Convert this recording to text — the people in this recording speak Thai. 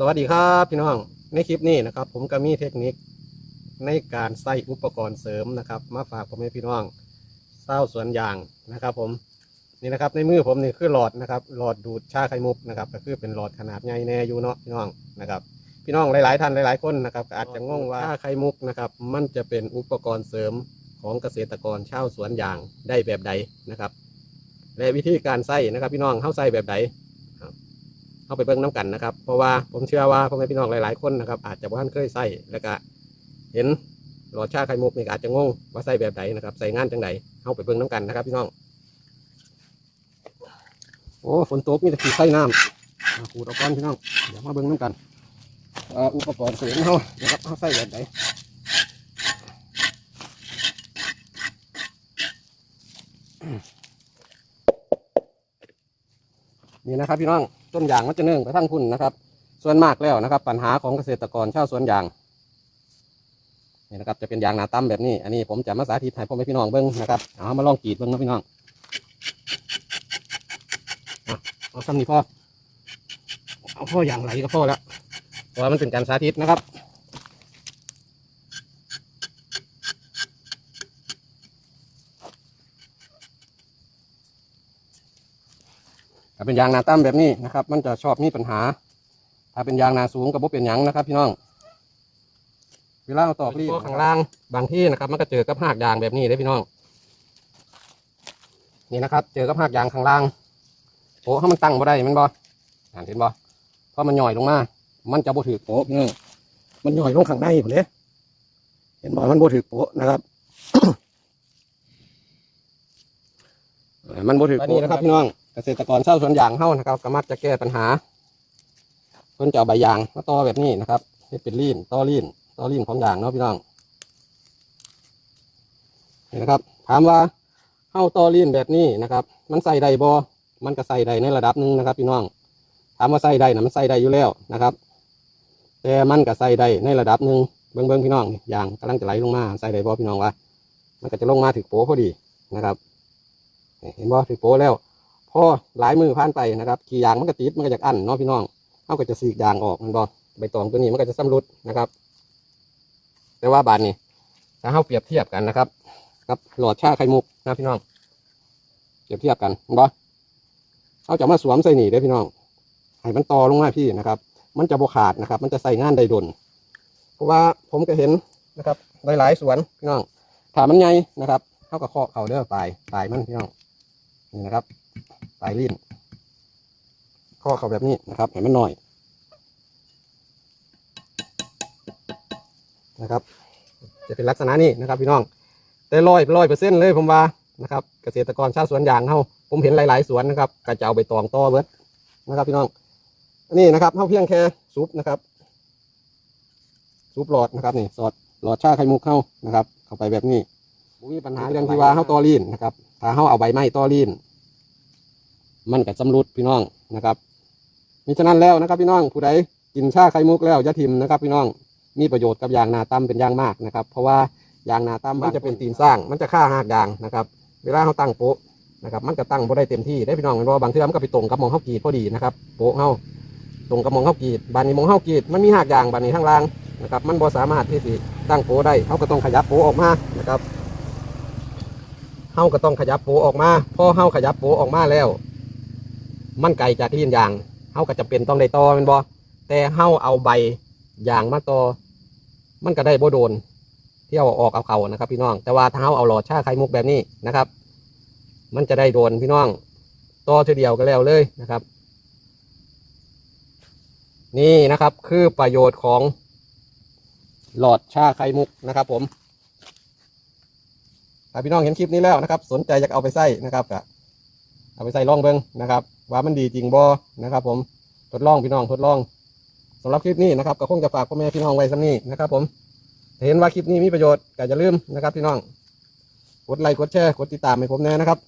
สวัสดีครับพี่น้อง ในคลิปนี้นะครับ ผมก็มีเทคนิคในการใส่อุปกรณ์เสริมนะครับ มาฝากผมให้พี่น้องเศร้าสวนยางนะครับ ผมนี่นะครับในมือผมนี่คือหลอดนะครับ หลอดดูดชาไข่มุกนะครับก็คือเป็นหลอดขนาดใหญ่แน่อยู่เนาะพี่น้องนะครับ พี่น้องหลายๆท่านหลายๆคนนะครับอาจจะงงว่าชาไข่มุกนะครับ มันจะเป็นอุปกรณ์เสริมของเกษตรกรชาวสวนยางได้แบบใดนะครับ และวิธีการใส่นะครับ พี่น้องเข้าใส่แบบใด เข้าไปเบิ่งน้ำกันนะครับ เพราะว่าผมเชื่อว่าพ่อแม่พี่น้องหลายๆคนนะครับ อาจจะบ่ทันเคยใส่แล้วก็เห็นหลอดชาไข่มุกนี่อาจจะงงว่าใส่แบบไหนนะครับใส่งานจังใดเข้าไปเบิ่งน้ำกันนะครับ พี่น้องโอ้ฝนตกมีแต่ขีดใส่น้ำขูดเอาก้อนพี่น้องเดี๋ยวมาเบิ่งน้ำกันอุปกรณ์เสริมเขานะครับเขาใส่แบบไหนนี่นะครับพี่น้อง ต้นยางมันจะเนื่องไปทั้งพุ่นนะครับ ส่วนมากแล้วนะครับ ปัญหาของเกษตรกรชาวสวนยางนี่นะครับจะเป็นยางหนาตั้มแบบนี้ อันนี้ผมจะมาสาธิตให้พ่อแม่พี่น้องเบิ้งนะครับเอามาลองกรีดเบิ้งนะพี่น้องเอาซ้ำนี่พ่อเอาพ่ออย่างไรก็พ่อแล้วเพราะมันเป็นการสาธิตนะครับ เป็นยางนาตั้มแบบนี้นะครับ มันจะชอบมีปัญหา ถ้าเป็นยางนาสูงก็บ่เป็นหยังนะครับ พี่น้อง เวลาเราตอกรีดข้างล่างบางที่นะครับ มันก็เจอกับหากยางแบบนี้ได้พี่น้อง นี่นะครับ เจอกับหากยางข้างล่างโอ้ถ้ามันตั้งบ่ได้มันบ่อ่านเห็นบ่เพราะมันหย่อยลงมา มันจะบ่ถือโป๊ะพี่น้อง มันหย่อยลงข้างในผมเลยเห็นบ่มันบ่ถือโป๊ะนะครับมันบ่ถือโป๊ะนะครับพี่น้อง เกษตรกรชาวสวนยางเฮานะครับก็มักจะแก้ปัญหาเพิ่นจะเอาใบยางมาต่อแบบนี้นะครับให้เป็นลีนต่อลีนต่อลีนของยางเนาะพี่น้องนี่นะครับ ถามว่าเฮาต่อลีนแบบนี้นะครับ มันใส่ได้บ่มันก็ใส่ได้ในระดับหนึ่งนะครับ พี่น้อง ถามว่าใส่ได้นะมันใส่ได้อยู่แล้วนะครับ แต่มันก็ใส่ได้ในระดับหนึ่งเบิ่งเบิ่งพี่น้องนี่ยางกำลังจะไหลลงมาใส่ได้บ่พี่น้องวะมันก็จะลงมาถึงโป๊พอดีนะครับ เห็นบ่ถึงโป๊แล้ว พอหลายมือผ่านไปนะครับขี่ยางมันก็ติดมันก็จะอั้นเนาะพี่น้องเขาก็จะสีกยางออกมันบอใบตองตัวนี้มันก็จะสำรุดนะครับ แต่ว่าบานนี้ถ้าเขาเปรียบเทียบกันนะครับกับหลอดชาไข่มุกนะพี่น้องเปรียบเทียบกันเห็นบอเขาจะมาสวมใส่หนีได้พี่น้องให้มันต่อลงมาพี่นะครับ มันจะบขาดนะครับ มันจะใส่งานได้ดนเพราะว่าผมก็เห็นนะครับหลายๆสวนพี่น้องถามมันใหญ่นะครับเขาก็เคาะเขาเด้อปลายปลายมันพี่น้องนี่นะครับายลิ้นข้อเขาแบบนี้นะครับเห็นมันหน่อยนะครับ จะเป็นลักษณะนี้นะครับพี่น้อง แต่ร้อยร้อยเปอร์เซ็นต์เลยผมว่านะครับ เกษตรกรชาวสวนยางเขาผมเห็นหลาย ๆ สวนนะครับก็จะเอาไปตองต่อเบิดนะครับพี่น้องนนี้นะครับเขาเพียงแค่ซุปนะครับซุปหลอดนะครับนี่สอดหลอดชาไข่มุกเข้านะครับ เข้าไปแบบนี้มีปัญหาเรื่องที่ว่าเขาต่อลีนนะครับถ้าเขาเอาใบไม้ต่อลีน มันกับสำรุดพี่น้องนะครับมิฉะนั้นแล้วนะครับพี่น้องผู้ใดกินชาไข่มุกแล้วยาทิมนะครับ พี่น้องมีประโยชน์กับยางนาตั้มเป็นอย่างมากนะครับ เพราะว่ายางนาตั้มมันจะเป็นตีนสร้าง มันจะฆ่าหากยางนะครับ เวลาเขาตั้งโป๊ะนะครับ มันก็ตั้งบ่ได้เต็มที่ได้พี่น้องเพราะว่าบางเทีมันก็ไปตรงกับมองเข้ากรีดพอดีนะครับโป๊ะเข้าตรงกับมองเข้ากรีดบานนี้มองเข้ากรีดมันมีหากยางบานนี้ข้างล่างนะครับ มันบ่สามารถที่สิตั้งโป๊ะได้เขาก็ต้องขยับโป๊ะออกมานะครับเขาก็ต้องขยับโป๊ะออกมาพอเขาขยับโป๊ะออกมาแล้ว มันไกลจากลีนยางเฮาก็จะเป็นต้องได้ตอแมันบ่แต่เฮาเอาใบยางมาตอมันก็ได้บ่โดนที่เอาออกเอาเขานะครับ พี่น้อง แต่ว่าถ้าเฮาเอาหลอดชาไข่มุกแบบนี้นะครับ มันจะได้โดนพี่น้องตอทีเดียวก็แล้วเลยนะครับ นี่นะครับคือประโยชน์ของหลอดชาไข่มุกนะครับผมถ้าพี่น้องเห็นคลิปนี้แล้วนะครับ สนใจอยากเอาไปใส่นะครับเอาไปใส่ลองเบิ้งนะครับ ว่ามันดีจริงบ่นะครับ ผมทดลองพี่น้องทดลองสำหรับคลิปนี้นะครับก็คงจะฝากพ่อแม่พี่น้องไว้สำนี้นะครับ ผมเห็นว่าคลิปนี้มีประโยชน์ก็อย่าลืมนะครับ พี่น้อง กดไลค์กดแชร์กดติดตามให้ผมแน่นะครับ